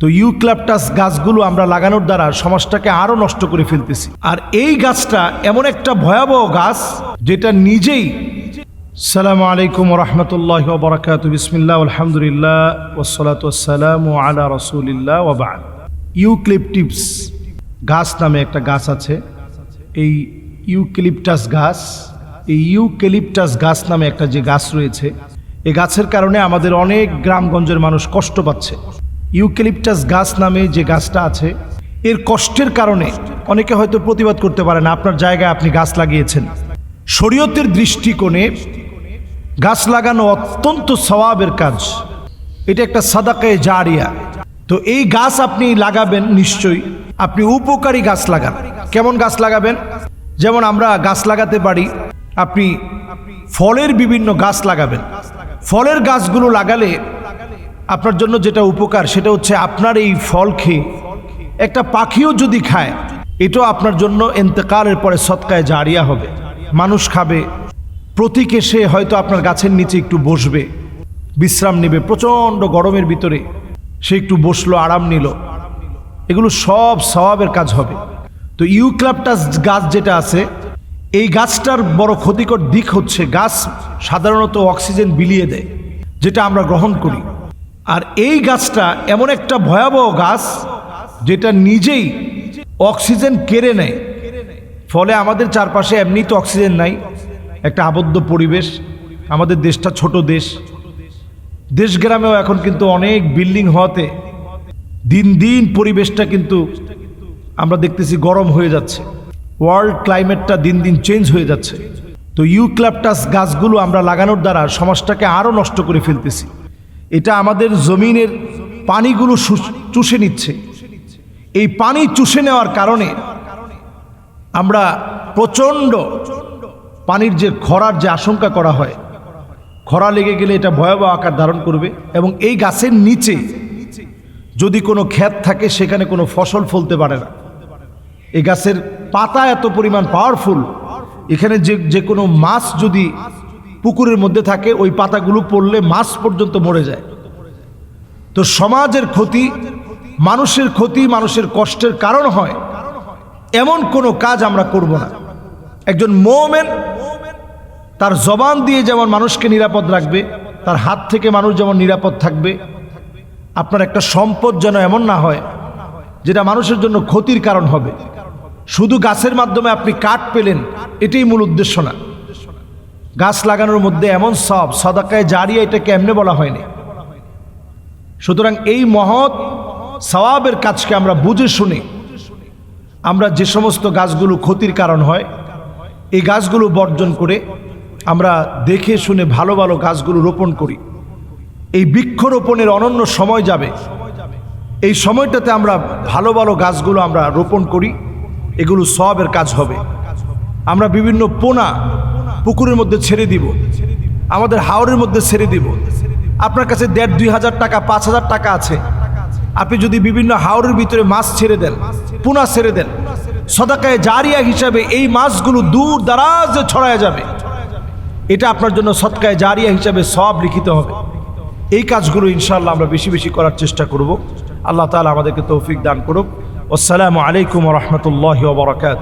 তো ইউক্লাপটাস গাছগুলো আমরা লাগানোর দ্বারা সমাজটাকে আরও নষ্ট করে ফেলতেছি। আর এই গাছটা এমন একটা ভয়াবহ গাছ যেটা নিজেই সালামু আলাইকুম রহমতুল্লাহ বরাকাত বিসমিল্লাহ, আলহামদুলিল্লাহ ওসলাত সালাম আলা রসুলিল্লাহ ওবাদ ইউক্লিপটিপস গাছ নামে একটা গাছ আছে। এই ইউক্লিপটাস গাছ, এই ইউক্যালিপটাস গাছ নামে একটা যে গাছ রয়েছে এই গাছের কারণে আমাদের অনেক গ্রামগঞ্জের মানুষ কষ্ট পাচ্ছে। ইউক্যালিপটাস গাছ নামে যে গাছটা আছে, এর কষ্টের কারণে অনেকে হয়তো প্রতিবাদ করতে পারে না, আপনার জায়গায় আপনি গাছ লাগিয়েছেন। শরীয়তের দৃষ্টিকোণে গাছ লাগানো অত্যন্ত সওয়াবের কাজ। এটা একটা সাদাকায়ে জারিয়া। তো এই গাছ আপনি লাগাবেন নিশ্চয়ই, আপনি উপকারী গাছ লাগান। কেমন গাছ লাগাবেন? যেমন আমরা গাছ লাগাতে পারি, আপনি ফলের বিভিন্ন গাছ লাগাবেন। ফলের গাছগুলো লাগালে আপনার জন্য যেটা উপকার, সেটা হচ্ছে আপনার এই ফল খেয়ে একটা পাখিও যদি খায়, এটাও আপনার জন্য এন্তেকালের পরে সৎকায় জারিয়া হবে। মানুষ খাবে, প্রতীক এসে হয়তো আপনার গাছের নিচে একটু বসবে, বিশ্রাম নেবে, প্রচণ্ড গরমের ভিতরে সে একটু বসল, আরাম নিল। এগুলো সব স্বভাবের কাজ হবে। তো ইউক্লাপটাস গাছ যেটা আছে, এই গাছটার বড় ক্ষতিকর দিক হচ্ছে গাছ সাধারণত অক্সিজেন বিলিয়ে দেয়, যেটা আমরা গ্রহণ করি। আর এই গাছটা এমন একটা ভয়াবহ গাছ যেটা নিজেই অক্সিজেন কেড়ে নেয়। ফলে আমাদের চারপাশে এমনি তো অক্সিজেন নাই। একটা আবদ্ধ পরিবেশ, আমাদের দেশটা ছোট দেশ। দেশ গ্রামেও এখন কিন্তু অনেক বিল্ডিং হওয়াতে দিন দিন পরিবেশটা কিন্তু আমরা দেখতেছি গরম হয়ে যাচ্ছে। ওয়ার্ল্ড ক্লাইমেটটা দিন দিন চেঞ্জ হয়ে যাচ্ছে। তো ইউক্লাপটাস গাছগুলো আমরা লাগানোর দ্বারা সমাজটাকে আরও নষ্ট করে ফেলতেছি। এটা আমাদের জমিনের পানিগুলো চুষে নিচ্ছে। এই পানি চুষে নেওয়ার কারণে আমরা প্রচণ্ড পানির যে খরার যে আশঙ্কা করা হয়, খরা লেগে গেলে এটা ভয়াবহ আকার ধারণ করবে এবং এই গাছের নিচে যদি কোনো ক্ষেত থাকে, সেখানে কোনো ফসল ফলতে পারে না। এই গাছের পাতা এত পরিমাণ পাওয়ারফুল এখানে যে যে কোনো মাছ যদি পুকুরের মধ্যে থাকে, ওই পাতাগুলো পড়লে মাছ পর্যন্ত মরে যায়। তো সমাজের ক্ষতি, মানুষের ক্ষতি, মানুষের কষ্টের কারণ হয়। এমন কোনো কাজ আমরা করব না। একজন মোমেন, তার জবান দিয়ে যেমন মানুষকে নিরাপদ রাখবে, তার হাত থেকে মানুষ যেমন নিরাপদ থাকবে, আপনার একটা সম্পদ যেন এমন না হয়, যেটা মানুষের জন্য ক্ষতির কারণ হবে। শুধু গাছের মাধ্যমে আপনি কাঠ পেলেন, এটাই মূল উদ্দেশ্য না। গাছ লাগানোর মধ্যে এমন সব, সদাকায় জারিয়া এটাকে এমনি বলা হয়নি? সুতরাং এই মহৎ সওয়াবের কাজকে আমরা বুঝে শুনে, আমরা যে সমস্ত গাছগুলো ক্ষতির কারণ হয়, এই গাছগুলো বর্জন করে আমরা দেখে শুনে ভালো ভালো গাছগুলো রোপণ করি। এই বৃক্ষরোপণের অনন্য সময় যাবে। এই সময়টাতে আমরা ভালো ভালো গাছগুলো আমরা রোপণ করি, এগুলো সবের কাজ হবে। আমরা বিভিন্ন পোনা পুকুরের মধ্যে ছেড়ে দিব। আমাদের হাওরের মধ্যে ছেড়ে দিব। আপনার কাছে দেড় দুই হাজার টাকা, পাঁচ হাজার টাকা আছে। আপনি যদি বিভিন্ন হাওরের ভিতরে মাছ ছেড়ে দেন, পুনা ছেড়ে দেন, সদাকায় জারিয়া হিসাবে এই মাছগুলো দূর দারাজে ছড়ায় যাবে। এটা আপনার জন্য সৎকায় জারিয়া হিসাবে সব লিখিত হবে। এই কাজগুলো ইনশাআল্লাহ আমরা বেশি বেশি করার চেষ্টা করব। আল্লাহ তাআলা আমাদেরকে তৌফিক দান করুক। আসসালামু আলাইকুম রহমতুল্লাহ বরকাত